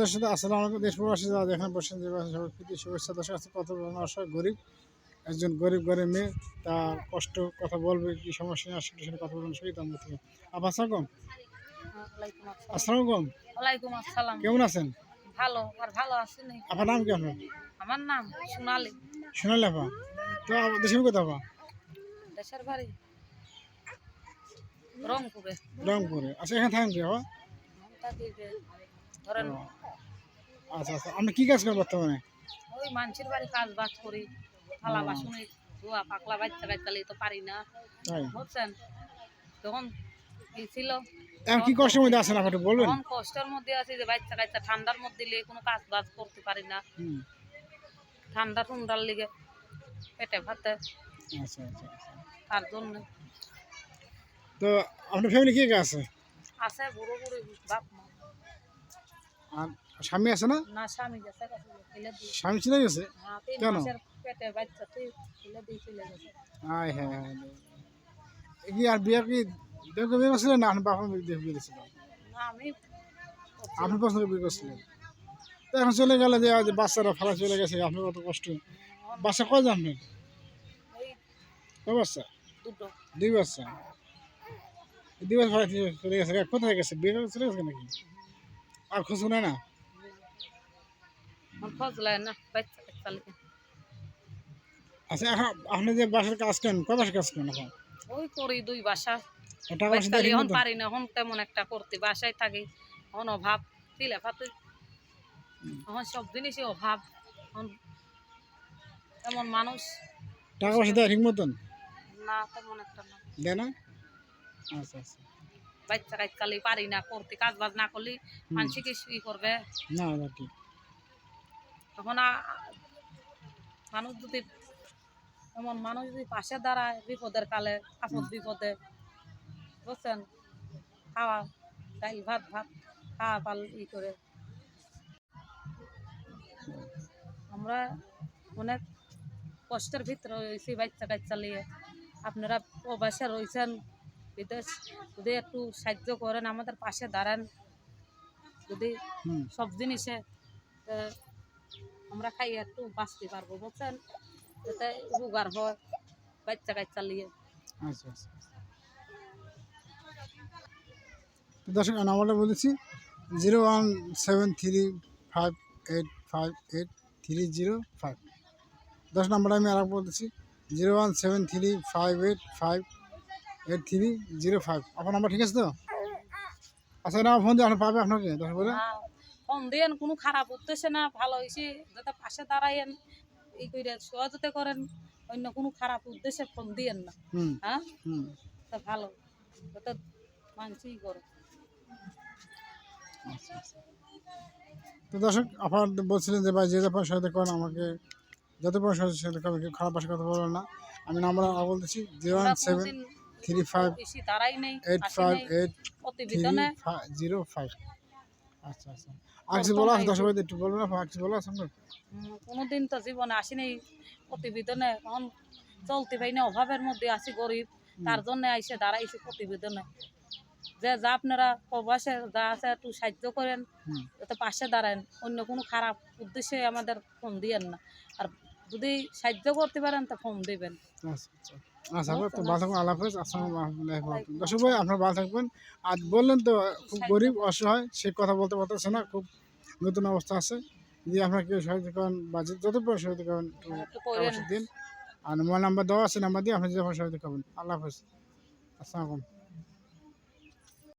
দর্শক আসসালামু আলাইকুম। দেশ যারা দেখেন বসেন যে বাসা সবাই প্রীতি শুভেচ্ছা দর্শক আছে কত বড় অসহায় গরিব। একজন গরিব গরিব মেয়ে তার কষ্ট কথা বলবে কি সমস্যা নিয়ে আসলে সেটা কথা বলবেন সেই দাম থেকে আপা আসসালাম আসসালাম। আলাইকুম। আসসালাম। কেমন আছেন? ভালো আর ভালো আছেন আপনার নাম কি আপনার? আমার নাম সোনালি। শোনালে আপা তো দেশের কথা আপা দেশের বাড়ি রংপুরে। রংপুরে। আচ্ছা এখানে থাকেন কি আপা ধরেন আচ্ছা আচ্ছা। আপনি কি কাজ করেন বর্তমানে? ওই মানুষের বাড়ি কাজ বাজ করি থালা বাসনে ধোয়া পাকলা বাচ্চা তো পারি না। বুঝছেন? তখন কি ছিল? এখন কি কষ্টের মধ্যে আছেন আপনি বলবেন তখন কষ্টের মধ্যে আছি যে বাচ্চা কাচ্চা ঠান্ডার মধ্যে দিলে কোনো কাজ বাজ করতে পারি না। ঠান্ডা ঠান্ডার লেগে পেটে ভাতে আচ্ছা আচ্ছা আচ্ছা। তার জন্য। তো আপনার ফ্যামিলি কে কে আছে? আছে বুড়ো বুড়ি বাপ মা। আর স্বামী আছে না? না স্বামী গেছে স্বামী চলে গেছে? হ্যাঁ কেন? পেটে বাচ্চা তুই ফেলে দিয়ে চলে গেছে। হ্যাঁ হ্যাঁ কি আর বিয়ে কি বিয়ে বিয়ে করছিলেন না আপনার বাবা বিয়ে বিয়ে করেছিল? না আমি আপনি পছন্দ বিয়ে করছিলেন। তো এখন চলে গেলে যে আজ বাচ্চারা ফালা চলে গেছে আপনার কত কষ্ট। বাচ্চা কয় আপনি কয় বাচ্চা? দুটো। দুই বাচ্চা? বাচ্চা ফালা চলে গেছে কোথায় গেছে? বিয়ে চলে গেছে নাকি? আর খোঁজ নেয় না? আচ্ছা এখন আপনি যে বাসার কাজ করেন কয় বাসার কাজ করেন এখন? ওই করি দুই বাসা। এখন পারি না এখন তেমন একটা করতে বাসায় থাকি। এখন অভাব দিলে ফাতে এখন সব জিনিসই অভাব এখন এমন মানুষ। টাকা পয়সা দেয় ঠিক মতন? না তেমন একটা না। দেয় না? আচ্ছা আচ্ছা। বাচ্চা কাচ্চালি পারি না করতে কাজ বাজ না করলে। মানুষ কি করবে? না ঠিক। তখন মানুষ যদি এমন মানুষ যদি পাশে দাঁড়ায় বিপদের কালে আপদ বিপদে বুঝছেন? খাওয়া ডাইল ভাত ভাত খাওয়া পাল ই করে। আমরা অনেক কষ্টের ভিতরে রয়েছি বাচ্চা কাচ্চা নিয়ে। আপনারা প্রবাসে রয়েছেন বিদেশ যদি একটু সাহায্য করেন আমাদের পাশে দাঁড়ান। যদি সব জিনিসে আমরা খাই একটু বাঁচতে পারব বুঝছেন? যাতে উপকার হয় বাচ্চা কাচ্চা নিয়ে। আচ্ছা আচ্ছা তো দর্শক নাম্বারটা বলেছি zero one seven three five eight five eight three zero five. দশ নাম্বারটা আমি আর বলতেছি zero one seven three five eight five eight three zero five. আপনার নাম্বার ঠিক আছে তো? আচ্ছা না ফোন দিয়ে পাবে আপনাকে দশ বলে ফোন দিয়েন কোনো খারাপ উদ্দেশ্যে না ভালো হয়েছে। যাতে পাশে দাঁড়াইয়েন এই করে সহজতে করেন অন্য কোনো খারাপ উদ্দেশ্যে ফোন দিয়েন না। হুম হ্যাঁ? হুম। তা ভালো যাতে মানসিই করে। আচ্ছা আচ্ছা। তো দর্শক আপনার বলছিলেন যে ভাই যে যখন সাথে করেন আমাকে যত করেন কেউ খারাপ ভাষা কথা বলবেন না। আমি নাম্বার বলতেছি zero one seven three five eight five eight প্রতিবেদনে। জিরো ফাইভ আচ্ছা আচ্ছা। আর বলা আছে দর্শক ভাই একটু বলবেন না বলা আছে কোনোদিন তো জীবনে আসিনি প্রতিবেদনে এখন চলতে না অভাবের মধ্যে আছি গরিব। তার জন্য আইসে দাঁড়াইছি প্রতিবেদনে। যে যা আপনারা প্রবাসে যা আছে একটু সাহায্য করেন পাশে দাঁড়ান। অন্য কোনো খারাপ উদ্দেশ্যে আমাদের ফোন দিয়েন না। আর যদি সাহায্য করতে পারেন তো ফোন দিবেন। আচ্ছা আচ্ছা। আচ্ছা তো ভালো থাকবেন আল্লাহ হাফেজ। আসসালামু আলাইকুম দর্শক ভাই আপনার ভালো থাকবেন। আর বললেন তো খুব গরিব অসহায় সে কথা বলতে পারতেছে না খুব নতুন অবস্থা আছে। যদি আপনার কেউ সহায়তা করেন বা যত পর সহায়তা করেন। দিন। আর মোবাইল নাম্বার দেওয়া আছে নাম্বার দিয়ে আপনি যখন সহায়তা করবেন। আল্লাহ হাফেজ। আসসালামু আলাইকুম।